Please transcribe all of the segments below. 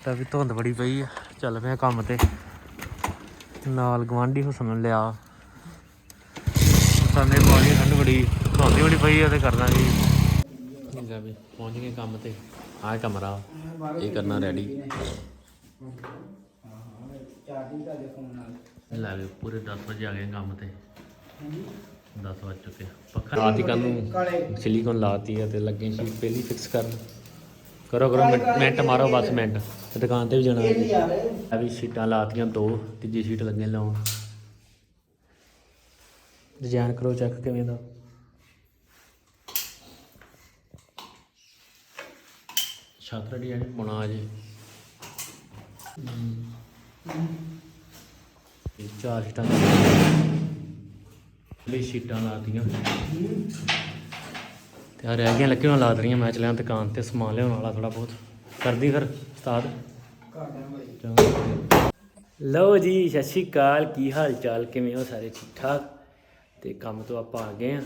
ਤਾਂ ਵੀ ਧੁੰਦ ਬੜੀ ਪਈ ਆ। ਚੱਲ ਪਿਆ ਕੰਮ ਤੇ। ਨਾਲ ਗਵਾਂਢੀ ਹੁਸਨ ਨੂੰ ਲਿਆ। ਸਾਨੇ ਪਾਣੀ ਠੰਡ ਬੜੀ ਧੁੰਦ ਬੜੀ ਪਈ ਆ ਤੇ ਕਰਨਾ ਕੀ ਠੀਕ ਆ ਵੀ ਪਹੁੰਚ ਗਏ ਕੰਮ ਤੇ। ਆਹ ਕਮਰਾ ਇਹ ਕਰਨਾ ਰੈਡੀ ਲੈ ਵੀ ਪੂਰੇ 10 ਵਜੇ ਆ ਗਏ ਕੰਮ ਤੇ। 10 ਵਜ ਚੁੱਕੇ ਪੱਖਾ ਰਾਤੀ ਕੱਲ ਨੂੰ ਸਿਲੀਕਨ ਲਾਤੀ ਆ ਤੇ ਲੱਗੇ ਸੀ ਪਹਿਲੀ ਫਿਕਸ ਕਰਨ। ਕਰੋ ਕਰੋ ਮਿੰਟ- ਮਿੰਟ ਮਾਰੋ ਬਸ ਮਿੰਟ। ਤੇ ਦੁਕਾਨ ਤੇ ਵੀ ਜਾਣਾ ਆ ਵੀ ਸ਼ੀਟਾਂ ਲਾਤੀਆਂ ਦੋ ਤੀਜੀ ਸ਼ੀਟ ਲੱਗੇ ਲਾਉਣ। ਡਿਜ਼ਾਈਨ ਕਰੋ ਚੈੱਕ ਕਿਵੇਂ ਦਾ। ਛਾਤਰਾ ਡਿਜ਼ਾਈਨ ਬਣਾ ਜੇ। ਇਹ ਚਾਰ ਸ਼ੀਟਾਂ ਲਈ ਸ਼ੀਟਾਂ ਲਾਤੀਆਂ ਤੇ ਆ ਰਹਿ ਗਈਆਂ ਲੱਕੀਆਂ ਲਾ ਦੇਣੀਆਂ ਮੈਂ ਚੱਲਿਆ ਦੁਕਾਨ ਤੇ ਸਮਾਨ ਲਿਆਉਣ ਵਾਲਾ ਥੋੜਾ ਬਹੁਤ। ਕਰਦੀ ਫਿਰ ਉਸਤਾਦ? ਲਓ ਜੀ ਸਤਿ ਸ਼੍ਰੀ ਅਕਾਲ। ਕੀ ਹਾਲ ਚਾਲ ਕਿਵੇਂ ਹੋ ਸਾਰੇ? ਠੀਕ ਠਾਕ ਤੇ ਕੰਮ ਤੋਂ ਆਪਾਂ ਆ ਗਏ ਆ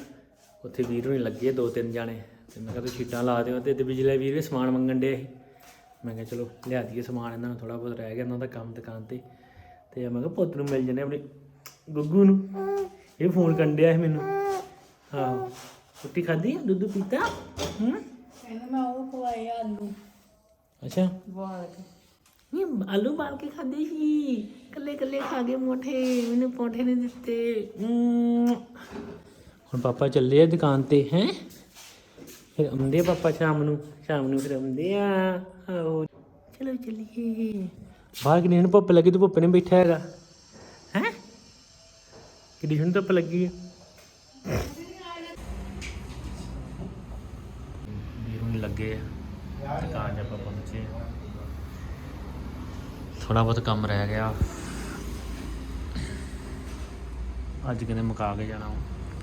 ਉੱਥੇ ਵੀਰ ਹੋਣੀ ਲੱਗੇ ਦੋ ਤਿੰਨ ਜਾਣੇ। ਤੇ ਮੈਂ ਕਿਹਾ ਤੁਸੀਂ ਸ਼ੀਟਾਂ ਲਾ ਦਿਓ ਤੇ ਤੇ ਬਿਜਲੀ ਵੀਰ ਵੀ ਸਮਾਨ ਮੰਗਣ ਦੇ ਮੈਂ ਕਿਹਾ ਚਲੋ ਲਿਆ ਦਈਏ ਸਮਾਨ ਇਹਨਾਂ ਨੂੰ ਥੋੜਾ ਬਹੁਤ ਰਹਿ ਗਿਆ ਇਹਨਾਂ ਦਾ ਕੰਮ ਦੁਕਾਨ ਤੇ। ਤੇ ਮੈਂ ਕਿਹਾ ਪੁੱਤ ਨੂੰ ਮਿਲ ਜਨੇ ਆਪਣੇ ਗੁੱਗੂ ਨੂੰ। ਇਹ ਫੋਨ ਕਰਨ ਡਿਆ ਸੀ ਮੈਨੂੰ। ਹਾਂ ਰੋਟੀ ਖਾਧੀ ਦੁੱਧ ਪੀਤਾ? ਹੂੰ? ਇਹਨੂੰ ਮੈਂ ਉਹ ਖਵਾਏ ਆਲੂ। ਅੱਛਾ। ਕੇ। ਨਹੀਂ ਆਲੂ ਬਾਲ ਕੇ ਖਾਦੇ ਸੀ। ਕੱਲੇ ਕੱਲੇ ਖਾ ਗਏ ਮੋਠੇ ਮੈਨੂੰ ਪੌਂਠੇ ਨੇ ਦਿੱਤੇ। ਉਮ। ਹੁਣ ਪਾਪਾ ਚੱਲੇ ਆ ਦੁਕਾਨ ਤੇ ਹੈ? ਫਿਰ ਆਉਂਦੇ ਆ ਪਾਪਾ ਸ਼ਾਮ ਨੂੰ ਸ਼ਾਮ ਨੂੰ ਫਿਰ ਆਉਂਦੇ ਆ। ਆਓ ਚਲੋ ਚੱਲੀਏ। ਬਾਹਰ ਕਿੰਨੀ ਨੂੰ ਧੁੱਪ ਲੱਗੀ ਤੂੰ ਧੁੱਪ ਨੇ ਬੈਠਾ ਹੈਗਾ। ਹੈ? ਕਿੰਨੀ ਹੁਣ ਧੁੱਪ ਲੱਗੀ ਹੈ ਵੀਰੋਂ ਨਹੀਂ ਲੱਗੇ ਆ। ਦੁਕਾਨ 'ਚ ਆਪਾਂ ਪਹੁੰਚੇ। ਥੋੜਾ ਬਹੁਤ ਕੰਮ ਰਹਿ ਗਿਆ। ਅੱਜ ਕਿਨੇ ਮੁਕਾ ਕੇ ਜਾਣਾ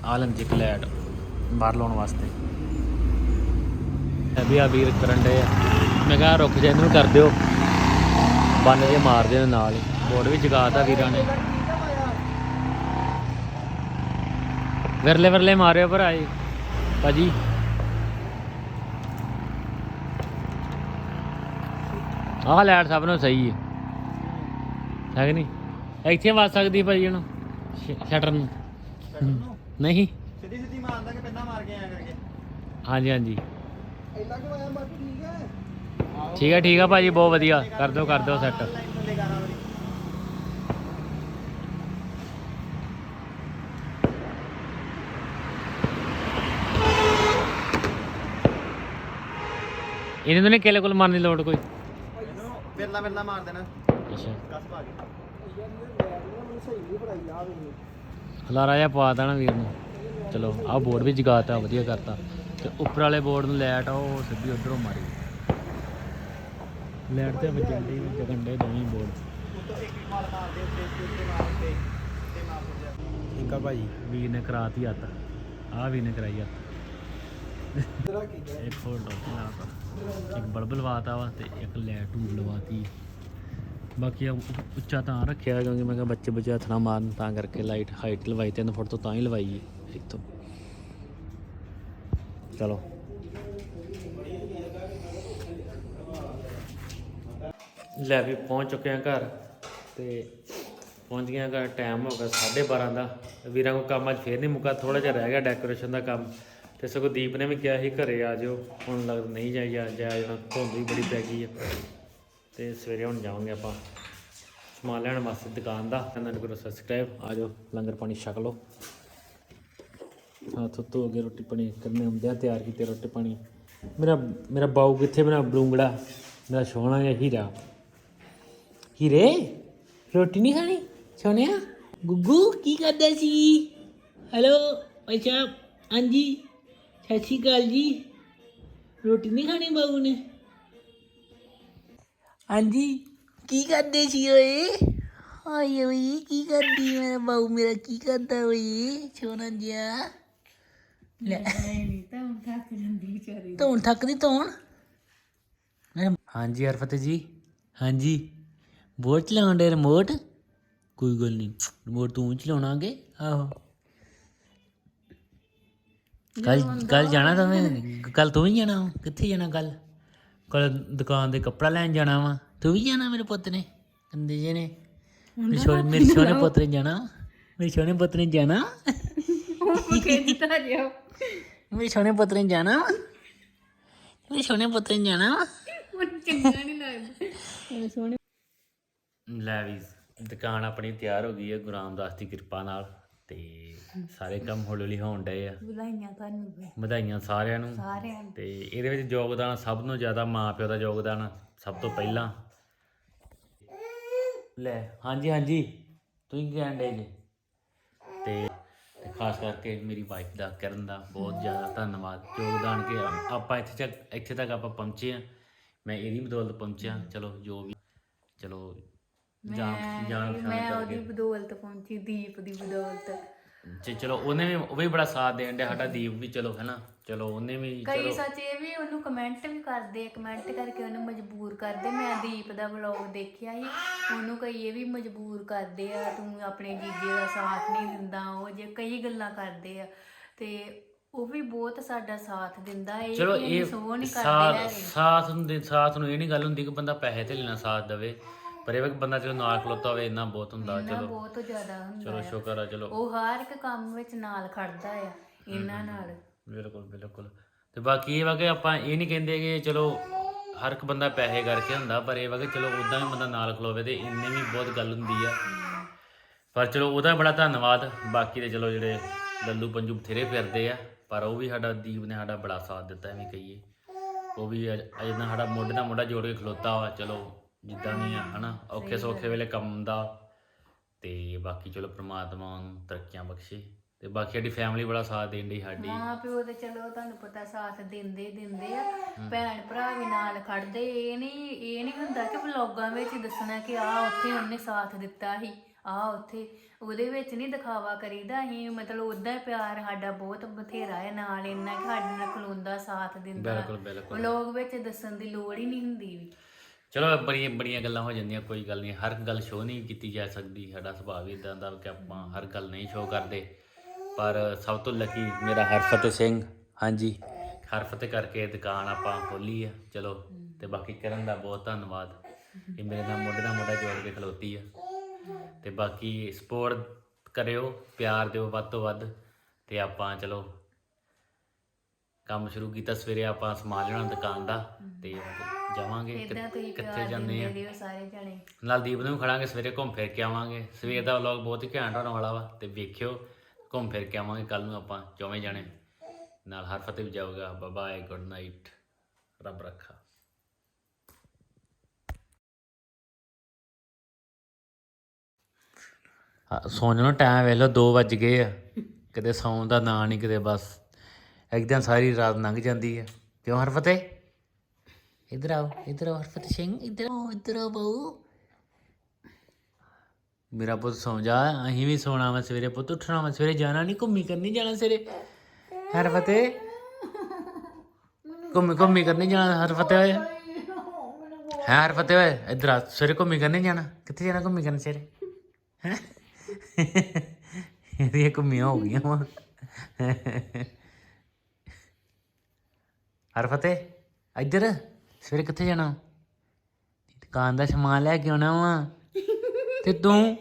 ਆ ਲੰਜੀ ਕਲੈਟ ਬਾਹਰ ਲਾਉਣ ਵਾਸਤੇ। ਇਹ ਵੀ ਆ ਵੀਰ ਕਰਨ ਦੇ ਮੈਂ ਕਿਹਾ ਰੁਕ ਜਾ, ਇਹਨੂੰ ਕਰ ਦਿਓ। ਬੰਨ ਜੇ ਮਾਰ ਦਿਓ ਨਾਲ ਹੀ। ਬੋਰਡ ਵੀ ਜਗਾਤਾ ਵੀਰਾਂ ਨੇ। ਵਿਰਲੇ ਵਿਰਲੇ ਮਾਰਿਓ ਪਰ ਆਏ ਭਾਜੀ। ਆਹ ਲੈਟ ਸਭ ਨੂੰ ਸਹੀ ਹੈ। ਹੈ ਕਿ ਨਹੀਂ? ਇੱਥੇ ਵੱਜ ਸਕਦੀ ਭਾਜੀ ਇਹਨੂੰ ਸ਼ਟਰ ਨੂੰ। ਨਹੀਂ। ਸਿੱਧੀ ਸਿੱਧੀ ਮਾਰਦਾ ਕਿ ਪੈਂਦਾ ਮਾਰ ਕੇ ਆਇਆ ਕਰਕੇ? ਹਾਂਜੀ ਹਾਂਜੀ। ਇੰਨਾ ਕਿ ਹੋਇਆ ਬਾਕੀ ਠੀਕ ਹੈ। ਠੀਕ ਹੈ ਠੀਕ ਹੈ ਭਾਜੀ ਬਹੁਤ ਵਧੀਆ। ਕਰ ਦਿਓ ਕਰ ਦਿਓ ਸੈੱਟ ਇਹਨੇ ਨਹੀਂ ਕਿਲੇ ਕੋਲ ਮਾਰਨ ਦੀ ਲੋੜ ਕੋਈ। ਫਿਰਨਾ ਫਿਰਨਾ ਮਾਰ ਦੇਣਾ। ਅੱਛਾ। ਕਸ ਪਾ ਕੇ। ਖਲਾਰਾ ਜਿਹਾ ਪਾ ਦੇਣਾ ਵੀਰ ਨੂੰ। ਚਲੋ ਆਹ ਬੋਰਡ ਵੀ ਜਗਾਤਾ ਵਧੀਆ ਕਰਤਾ। ਤੇ ਉੱਪਰ ਵਾਲੇ ਬੋਰਡ ਨੂੰ ਲਾਈਟ ਆ ਉਹ ਸਿੱਧੀ ਉਧਰੋਂ ਮਾਰੀ। ਲਾਈਟ ਤੇ ਵੱਜਣ ਦੀ ਜਗਣ ਦੇ ਦੋਵੇਂ ਬੋਰਡ ਇੱਕ ਆ ਭਾਜੀ ਵੀਰ ਨੇ ਕਰਾਤੀ ਹੱਥ। ਆਹ ਵੀਰ ਨੇ ਕਰਾਈ ਹੱਥ। ਤੇਰਾ ਕੀ ਹੈ ਇੱਕ ਹੋਰ ਡੋਕ ਲਾਤਾ ਇੱਕ ਬਲਬ ਲਵਾਤਾ ਵਾ ਤੇ ਇੱਕ ਲੈਟ ਟੂਬ ਲਵਾਤੀ। ਬਾਕੀ ਆ ਉੱਚਾ ਤਾਂ ਰੱਖਿਆ ਕਿਉਂਕਿ ਮੈਂ ਕਿਹਾ ਬੱਚੇ ਬੱਚੇ ਹੱਥ ਨਾ ਮਾਰਨ, ਤਾਂ ਕਰਕੇ ਲਾਈਟ ਹਾਈਟ ਲਵਾਈ 3 ਫੁੱਟ ਤੋਂ ਤਾਂ ਹੀ ਲਵਾਈ ਇੱਥੋਂ। ਚਲੋ। ਲੈ ਵੀ ਪਹੁੰਚ ਚੁੱਕੇ ਆ ਘਰ ਤੇ ਪਹੁੰਚ ਗਿਆ ਘਰ ਟਾਈਮ ਹੋ ਗਿਆ 12:30 ਦਾ। ਵੀਰਾਂ ਕੋ ਕੰਮ ਅੱਜ ਫੇਰ ਨਹੀਂ ਮੁੱਕਾ ਥੋੜਾ ਜਿਹਾ ਰਹਿ ਗਿਆ ਡੈਕੋਰੇਸ਼ਨ ਦਾ ਕੰਮ। ਤੇ ਸਗੋਂ ਦੀਪ ਨੇ ਵੀ ਕਿਹਾ ਸੀ, ਘਰੇ ਆ ਜਾਓ ਹੁਣ ਲੱਗ ਨਹੀਂ ਜਾਈ ਜਾਇਆ ਜਾਣਾ, ਧੁੰਦ ਵੀ ਬੜੀ ਪੈ ਗਈ ਆ। ਤੇ ਸਵੇਰੇ ਹੁਣ ਜਾਵਾਂਗੇ ਆਪਾਂ ਸਮਾਨ ਲੈਣ ਵਾਸਤੇ ਦੁਕਾਨ ਦਾ। ਇਹਨਾਂ ਨੂੰ ਕਰੋ ਸਬਸਕ੍ਰਾਈਬ ਆ ਜਾਓ, ਲੰਗਰ ਪਾਣੀ ਛਕ ਲਓ। ਹੱਥ ਧੋ ਕੇ ਰੋਟੀ ਪਾਣੀ ਕਰਨੇ ਹੁੰਦੇ ਆ, ਤਿਆਰ ਕੀਤੇ ਰੋਟੀ ਪਾਣੀ। ਮੇਰਾ ਮੇਰਾ ਬਾਊ ਕਿੱਥੇ, ਮੇਰਾ ਬਲੂੰਗੜਾ, ਮੇਰਾ ਸੋਹਣਾ ਜਿਹਾ ਹੀਰਾ। ਹੀਰੇ, ਰੋਟੀ ਨਹੀਂ ਖਾਣੀ? ਸੋਹਣਿਆ? ਗੁੱਗੂ, ਕੀ ਕਰਦਾ ਸੀ? ਹੈਲੋ ਅੱਛਾ ਹਾਂਜੀ। ਸਤਿ ਸ਼੍ਰੀ ਅਕਾਲ ਜੀ। ਰੋਟੀ ਨਹੀਂ ਖਾਣੀ ਬਾਊ ਨੇ? ਹਾਂਜੀ ਕੀ ਕਰਦੇ ਸੀ ਓਏ? ਹਾਏ ਓਏ ਕੀ ਕਰਦੀ ਮੇਰਾ ਬਾਊ ਮੇਰਾ ਕੀ ਕਰਦਾ ਓਏ? ਸੋਹਣਾ ਜਿਹਾ। ਲੈ। ਨਹੀਂ ਤਾਂ ਹੁਣ ਥੱਕ ਜਾਂਦੀ ਵਿਚਾਰੀ ਥੱਕਦੀ ਧੌਣ। ਹਾਂਜੀ ਹਰਫਤ ਜੀ। ਹਾਂਜੀ। ਬੋਟ ਚਲਾਉਣ ਦੇ ਰਿਮੋਟ ਕੋਈ ਗੱਲ ਨਹੀਂ। ਰਿਮੋਟ ਤੂੰ ਚਲਾਉਣਾਗੇ ਆਹੋ। ਕੱਲ ਕੱਲ ਜਾਣਾ ਤਾਂ ਮੈਂ? ਕੱਲ ਤੂੰ ਹੀ ਜਾਣਾ ਵਾ? ਕਿੱਥੇ ਜਾਣਾ ਕੱਲ? ਕੱਲ ਦੁਕਾਨ ਦੇ ਕੱਪੜਾ ਲੈਣ ਜਾਣਾ ਵਾ। ਤੂੰ ਵੀ ਜਾਣਾ ਮੇਰੇ ਪੁੱਤ ਨੇ? ਕੰਦੇ ਜੇ ਨੇ। ਮੇਰੇ ਛੋਟੇ ਮੇਰੇ ਛੋਟੇ ਪੁੱਤ ਨੇ ਜਾਣਾ। ਮੇਰੇ ਛੋਟੇ ਪੁੱਤ ਨੇ ਜਾਣਾ। ਉਹ ਖੇਡਦਾ ਜਿਆ ਮੇਰੇ ਛੋਟੇ ਪੁੱਤ ਨੇ ਜਾਣਾ ਮੇਰੇ ਛੋਟੇ ਪੁੱਤ ਨੇ ਜਾਣਾ ਉਹ ਚੰਗਾ ਨਹੀਂ ਲੱਗਦਾ। ਉਹ ਸੋਹਣੇ ਲੈ ਵੀ ਦੁਕਾਨ ਆਪਣੀ ਤਿਆਰ ਹੋ ਗਈ ਹੈ ਗੁਰੂ ਰਾਮਦਾਸ ਦੀ ਕਿਰਪਾ ਨਾਲ। ਤੇ ਸਾਰੇ ਕੰਮ ਹੌਲੀ ਹੌਲੀ ਹੋਣ ਡਏ ਆ। ਵਧਾਈਆਂ ਤੁਹਾਨੂੰ ਵੀ। ਵਧਾਈਆਂ ਸਾਰਿਆਂ ਨੂੰ। ਸਾਰਿਆਂ ਨੂੰ। ਤੇ ਇਹਦੇ ਵਿੱਚ ਯੋਗਦਾਨ ਸਭ ਤੋਂ ਜ਼ਿਆਦਾ ਮਾਂ ਪਿਓ ਦਾ ਯੋਗਦਾਨ ਸਭ ਤੋਂ ਪਹਿਲਾਂ। ਲੈ ਹਾਂਜੀ ਹਾਂਜੀ। ਤੁਸੀਂ ਕੀ ਕਹਿਣ ਡੇ ਜੀ? ਤੇ ਤੇ ਖਾਸ ਕਰਕੇ ਮੇਰੀ ਵਾਈਫ ਦਾ ਕਰਨ ਦਾ ਬਹੁਤ ਜ਼ਿਆਦਾ ਧੰਨਵਾਦ। ਯੋਗਦਾਨ ਕਿ ਆਪਾਂ ਇੱਥੇ ਤੱਕ ਇੱਥੇ ਤੱਕ ਆਪਾਂ ਪਹੁੰਚੇ ਆ। ਮੈਂ ਇਹਦੀ ਬਦੌਲਤ ਪਹੁੰਚਿਆ। ਚਲੋ ਜੋ ਵੀ ਚਲੋ ਜਾਣ ਜਾਣ ਪਛਾਣ ਮੈਂ ਉਹਦੀ ਕਰਕੇ ਬਦੌਲਤ ਪਹੁੰਚੀ ਦੀਪ ਦੀ ਬਦੌਲਤ। ਤੇ ਚਲੋ ਉਹਨੇ ਵੀ ਉਹ ਵੀ ਬੜਾ ਸਾਥ ਦੇਣ ਡਿਆ ਸਾਡਾ ਦੀਪ ਵੀ ਚਲੋ ਹੈਨਾ? ਚਲੋ ਉਹਨੇ ਵੀ ਕਈ ਚਲੋ। ਸੱਚ ਇਹ ਵੀ ਉਹਨੂੰ ਕਮੈਂਟ ਵੀ ਕਰਦੇ ਕਮੈਂਟ ਕਰਕੇ ਉਹਨੂੰ ਮਜਬੂਰ ਕਰਦੇ। ਮੈਂ ਦੀਪ ਦਾ ਵਲੌਗ ਦੇਖਿਆ ਸੀ ਉਹਨੂੰ ਕਈ ਇਹ ਵੀ ਮਜਬੂਰ ਕਰਦੇ ਆ ਤੂੰ ਆਪਣੇ ਜੀਜੇ ਦਾ ਸਾਥ ਨਹੀਂ ਦਿੰਦਾ ਉਹ ਜੇ ਕਈ ਗੱਲਾਂ ਕਰਦੇ ਆ। ਤੇ ਉਹ ਵੀ ਬਹੁਤ ਸਾਡਾ ਸਾਥ ਦਿੰਦਾ ਇਹ ਚਲੋ ਵੀ ਇਹ ਸੋਹ ਨਹੀਂ ਕਰਦੇ ਸਾਥ ਹੈਗੇ ਸਾਥ ਨੂੰ ਦੇ ਸਾਥ ਨੂੰ ਇਹ ਨਹੀਂ ਗੱਲ ਹੁੰਦੀ ਕਿ ਬੰਦਾ ਪੈਸੇ ਤੇ ਲੈਣਾ ਸਾਥ ਦੇਵੇ। ਪਰ ਇਹ ਵੀ ਬੰਦਾ ਚਲੋ ਨਾਲ ਖਲੋਤਾ ਹੋਵੇ ਇੰਨਾ ਬਹੁਤ ਹੁੰਦਾ ਇੰਨਾ ਚਲੋ। ਬਹੁਤ ਜ਼ਿਆਦਾ ਹੁੰਦਾ ਚਲੋ ਆ। ਸ਼ੁਕਰ ਆ ਚਲੋ। ਉਹ ਹਰ ਇੱਕ ਕੰਮ ਵਿੱਚ ਨਾਲ ਖੜਦਾ ਆ ਇਹਨਾਂ ਨਾਲ। ਬਿਲਕੁਲ ਬਿਲਕੁਲ। ਤੇ ਬਾਕੀ ਇਹ ਵਾ ਕਿ ਆਪਾਂ ਇਹ ਨਹੀਂ ਕਹਿੰਦੇ ਕਿ ਚਲੋ ਹਰ ਇੱਕ ਬੰਦਾ ਪੈਸੇ ਕਰਕੇ ਹੁੰਦਾ ਪਰ ਇਹ ਵਾ ਕਿ ਚਲੋ ਉਦਾਂ ਵੀ ਬੰਦਾ ਨਾਲ ਖਲੋਵੇ ਤੇ ਇੰਨੇ ਵੀ ਬਹੁਤ ਗੱਲ ਹੁੰਦੀ ਆ। ਪਰ ਚਲੋ ਉਹਦਾ ਬੜਾ ਧੰਨਵਾਦ। ਬਾਕੀ ਦੇ ਚਲੋ ਜਿਹੜੇ ਲੱਲੂ ਪੰਜੂ ਬਥੇਰੇ ਫਿਰਦੇ ਆ ਪਰ ਉਹ ਵੀ ਸਾਡਾ ਦੀਪ ਨੇ ਸਾਡਾ ਬੜਾ ਸਾਥ ਦਿੱਤਾ ਐਵੇਂ ਕਹੀਏ। ਉਹ ਵੀ ਅਜ ਅਜ ਸਾਡਾ ਮੋਢੇ ਨਾਲ ਮੋਢਾ ਜੋੜ ਕੇ ਖਲੋਤਾ ਵਾ ਚਲੋ। ਜਿੱਦਾਂ ਵੀ ਆ ਹਨਾ ਔਖੇ ਸੌਖੇ ਵੇਲੇ ਕੰਮ ਦਾ ਤੇ ਬਾਕੀ ਚਲੋ ਪ੍ਰਮਾਤਮਾ ਨੂੰ ਤਰੱਕੀਆਂ ਬਖਸ਼ੇ ਤੇ ਬਾਕੀ ਸਾਡੀ ਫੈਮਿਲੀ ਬੜਾ ਸਾਥ ਦੇਣ ਦੀ ਸਾਡੀ। ਮਾਂ ਪਿਓ ਤੇ ਚਲੋ ਤੁਹਾਨੂੰ ਪਤਾ ਸਾਥ ਦਿੰਦੇ ਦਿੰਦੇ ਆ ਭੈਣ ਭਰਾ ਵੀ ਨਾਲ ਖੜਦੇ ਇਹ ਨਹੀਂ ਇਹ ਨਹੀਂ ਹੁੰਦਾ ਕਿ ਵਲੌਗਾਂ ਵਿੱਚ ਦੱਸਣਾ ਕਿ ਆ ਉੱਥੇ ਉਹਨੇ ਸਾਥ ਦਿੱਤਾ ਸੀ ਆ ਉੱਥੇ ਉਹਦੇ ਵਿੱਚ ਨਹੀਂ ਦਿਖਾਵਾ ਕਰੀਦਾ ਅਸੀਂ ਮਤਲਬ ਉਦਾਂ ਪਿਆਰ ਸਾਡਾ ਬਹੁਤ ਬਥੇਰਾ ਹੈ ਨਾਲ ਇੰਨਾ ਕਿ ਸਾਡੇ ਨਾਲ ਖਲੋਂਦਾ ਸਾਥ ਦਿੰਦਾ। ਬਿਲਕੁਲ ਬਿਲਕੁਲ। ਵਲੌਗ ਵਿੱਚ ਦੱਸਣ ਦੀ ਲੋੜ ਹੀ ਨਹੀਂ ਹੁੰਦੀ ਵੀ। ਚਲੋ ਬੜੀਆਂ ਬੜੀਆਂ ਗੱਲਾਂ ਹੋ ਜਾਂਦੀਆਂ, ਕੋਈ ਗੱਲ ਨਹੀਂ। ਹਰ ਗੱਲ ਸ਼ੋਅ ਨਹੀਂ ਕੀਤੀ ਜਾ ਸਕਦੀ। ਸਾਡਾ ਸੁਭਾਅ ਵੀ ਇਦਾਂ ਦਾ ਕਿ ਆਪਾਂ ਹਰ ਗੱਲ ਨਹੀਂ ਸ਼ੋਅ ਕਰਦੇ। ਪਰ ਸਭ ਤੋਂ ਲੱਕੀ ਮੇਰਾ ਹਰਫਤ ਸਿੰਘ, ਹਾਂਜੀ। ਹਰਫਤ ਕਰਕੇ ਦੁਕਾਨ ਆਪਾਂ ਖੋਲੀ ਆ, ਚਲੋ। ਤੇ ਬਾਕੀ ਕਰਨ ਦਾ ਬਹੁਤ ਧੰਨਵਾਦ। ਇਹ ਮੇਰੇ ਨਾਲ ਮੋਢੇ ਨਾਲ ਮੋਢਾ ਜੋੜ ਕੇ ਖਲੋਤੀ ਆ। ਤੇ ਬਾਕੀ ਸਪੋਰਟ ਕਰਿਓ, ਪਿਆਰ ਦਿਓ ਵੱਧ ਤੋਂ ਵੱਧ। ਤੇ ਆਪਾਂ ਚਲੋ ਕੰਮ ਸ਼ੁਰੂ ਕੀਤਾ ਸਵੇਰੇ ਆਪਾਂ ਸਮਾਨ ਲੈਣਾ ਦੁਕਾਨ ਦਾ ਤੇ ਜਾਵਾਂਗੇ ਕਿ- ਇਦਾਂ ਤੁਸੀਂ ਕਿੱਥੇ ਪਿਆਰ ਜਾਂਦੇ ਦਿੰਦੇ ਆ। ਰਹੋ ਸਾਰੇ ਜਣੇ। ਨਾਲ ਦੀਪ ਨੂੰ ਵੀ ਖੜਾਂਗੇ ਸਵੇਰੇ ਘੁੰਮ ਫਿਰ ਕੇ ਆਵਾਂਗੇ। ਸਵੇਰ ਦਾ ਵਲੌਗ ਬਹੁਤ ਹੀ ਘੈਂਟ ਹੋਣ ਵਾਲਾ ਵਾ ਤੇ ਵੇਖਿਓ ਘੁੰਮ ਫਿਰ ਕੇ ਆਵਾਂਗੇ ਕੱਲ ਨੂੰ ਆਪਾਂ ਚੌਵੇਂ ਜਾਣੇ। ਨਾਲ ਹਰ ਫਤਿਹ ਵੀ ਜਾਊਗਾ। ਬਾਏ ਗੁੱਡ ਨਾਈਟ ਰੱਬ ਰੱਖਾ। ਸੌਣ ਨੂੰ ਟਾਈਮ ਵੇਖ ਲਓ 2 ਵੱਜ ਗਏ ਆ। ਕਿਤੇ ਸੌਣ ਦਾ ਨਾਂ ਨਹੀਂ ਕਿਤੇ ਬਸ। ਇੱਕਦਮ ਸਾਰੀ ਰਾਤ ਲੰਘ ਜਾਂਦੀ ਹੈ ਕਿਉਂ ਹਰਫਤੇ? ਇਧਰ ਆਓ ਇਧਰ ਆਓ ਹਰਫਤ ਸਿੰਘ, ਇਧਰ ਆਓ ਇਧਰ ਆਓ ਬਾਊ। ਮੇਰਾ ਪੁੱਤ ਸੌਂ ਜਾ, ਅਸੀਂ ਵੀ ਸੋਣਾ ਵਾ ਸਵੇਰੇ ਪੁੱਤ, ਉੱਠਣਾ ਵਾ ਸਵੇਰੇ, ਜਾਣਾ ਨਹੀਂ ਘੁੰਮੀ ਕਰਨੀ ਜਾਣਾ ਸਵੇਰੇ। ਹਰਫਤੇ? ਘੁੰਮੀ ਘੁੰਮੀ ਕਰਨੀ ਜਾਣਾ ਹਰਫਤੇ ਓਏ। ਹੈ ਹਰਫਤੇ ਓਏ, ਇਧਰ ਆ, ਸਵੇਰੇ ਘੁੰਮੀ ਕਰਨੀ ਜਾਣਾ। ਕਿੱਥੇ ਜਾਣਾ ਘੁੰਮੀ ਕਰਨ ਸਵੇਰੇ? ਹੈਂ? ਇਹਦੀਆਂ ਘੁੰਮੀਆਂ ਹੋ ਗਈਆਂ ਵਾ। ਹਰਫਤੇ ਇੱਧਰ, ਸਵੇਰੇ ਕਿੱਥੇ ਜਾਣਾ? ਦੁਕਾਨ ਦਾ ਸਮਾਨ ਲੈ ਕੇ ਆਉਣਾ ਵਾ। ਤੇ ਤੂੰ?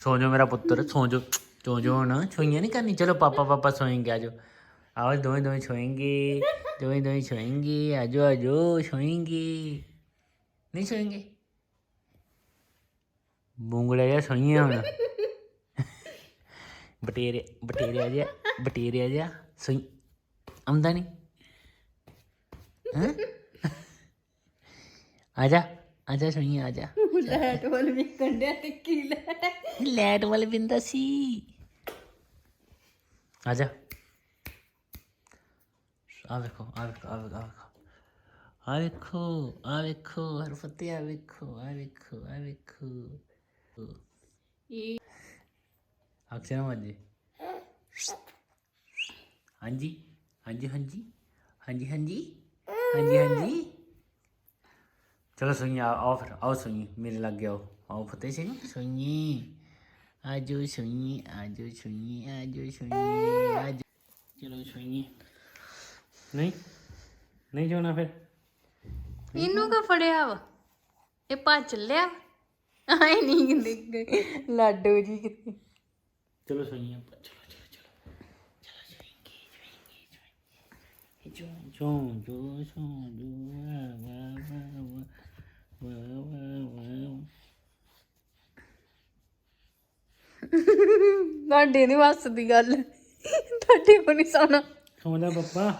ਸੋ ਜੋ ਮੇਰਾ ਪੁੱਤਰ ਸੋ ਜੋ ਸੋ ਜੋ ਨਾ ਛੋਈਆਂ ਨਹੀਂ ਕਰਨੀ ਚਲੋ ਪਾਪਾ ਪਾਪਾ ਸੋਏਂਗੇ ਆਜੋ ਆਵਾਜ਼ ਦੋਵੇਂ ਦੋਵੇਂ ਛੋਏਂਗੇ। ਦੋਵੇਂ ਦੋਵੇਂ ਛੋਏਂਗੇ। ਆਜੋ ਆਜੋ ਛੋਏਂਗੇ। ਨਹੀਂ ਛੋਏਗੇ? ਬੁੰਗੜਾ ਜਾਂ ਸੋਈਆਂ ਹੁਣ। ਬਟੇਰੇ ਬਟੇਰੇ ਆ ਜਾ ਬਟੇਰੇ ਆ ਜਾ ਸੋਈ ਆਉਂਦਾ ਨਹੀਂ। ਹਾਂ? ਆ ਜਾ ਆ ਜਾ ਸੋਈ ਆ ਜਾ। ਲੈਟ ਵੱਲ ਵੀ ਕੰਡਿਆ ਤੇ ਕੀ ਲੈ ਲੈਟ ਵਾਲੇ ਬਿੰਦਾ ਸੀ। ਆ ਜਾ। ਆ ਵੇਖੋ ਆ ਵੇਖੋ ਆ ਵੇਖੋ ਆ ਵੇਖੋ। ਆ ਵੇਖੋ ਹਰ ਫਤੇ ਆ ਵੇਖੋ ਆ ਵੇਖੋ ਆ ਵੇਖੋ। ਇਹ ਅਕਸ਼ਰ ਮਾਜੀ ਹਾਂਜੀ ਹਾਂਜੀ ਹਾਂਜੀ ਹਾਂਜੀ ਹਾਂਜੀ ਹਾਂਜੀ ਹਾਂਜੀ। ਚਲੋ ਸੁਣੀ ਆਓ ਫਿਰ, ਆਓ ਸੁਣੀ ਮੇਰੇ ਲੱਗ ਆਓ। ਆਓ ਫਤਿਹ ਸਿੰਘ। ਸੁਣੀ ਆਜੋ ਸੁਣੀ ਆਜੋ ਸੁਣੀ ਆਜੋ ਸੁਣੀ ਆਜੋ। ਚਲੋ ਸੋਈਏ। ਨਹੀਂ ਨਹੀਂ ਜਾਣਾ ਫਿਰ। ਇਹਨੂੰ ਕਾ ਫੜਿਆ ਵਾ? ਇਹ ਭੱਜ ਚੱਲਿਆ ਆਏ ਨਹੀਂ ਕਿੰਦੇ ਗਏ ਲਾਡੋ ਜੀ ਕਿਤੇ। ਚਲੋ ਸੋਈਏ ਆਪਾਂ ਚਲੋ ਚਲੋ ਚਲੋ। ਚਲੋ ਸੋਈਏ ਸੋਈਏ ਸੋਈਏ ਚੋਂ ਜੋ ਸੋਂ ਜੋ ਵਾ ਵਾ ਵਾ ਵਾ ਵਾ ਤੁਹਾਡੇ ਨਹੀਂ ਵੱਸਦੀ ਗੱਲ। ਤੁਹਾਡੇ ਕੋ ਨਹੀਂ ਸੋਣਾ। ਸੌਂ ਜਾ ਪਪਾ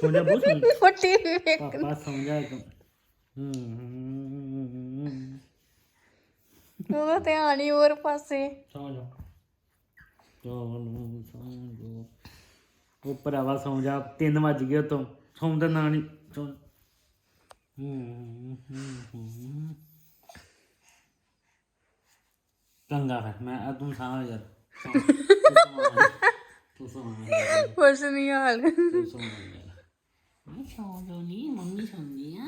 ਸੌਂ ਜਾ ਬਹੁਤ ਸੌਂ ਫੱਟੀ ਵੇਖ ਪਾਪਾ ਸੌਂ ਜਾ ਤੂੰ ਹੂੰ ਉਹਦਾ ਧਿਆਨ ਹੀ ਹੋਰ ਪਾਸੇ। ਸੌਂ ਜਾ। ਉਹ ਭਰਾਵਾ ਸੌਂ ਜਾ 3 ਵੱਜ ਗਏ ਤੋਂ ਸੌਂ ਦਾ ਨਾਂ ਨਹੀਂ ਸੌਂ। ਹੂੰ ਹੂੰ ਚੰਗਾ ਫਿਰ ਮੈਂ ਆ ਤੂੰ ਸਾਂ ਯਾਰ। ਸੌਂ, ਤੂੰ ਸੌਂ ਕੁਛ ਨਹੀਂ ਹਾਲ। ਤੂੰ ਸੌਂ ਯਾਰ। ਮੈਂ ਸੌਂ ਜੋ ਨਹੀਂ ਮੰਮੀ ਸੌਂਦੀ ਆ।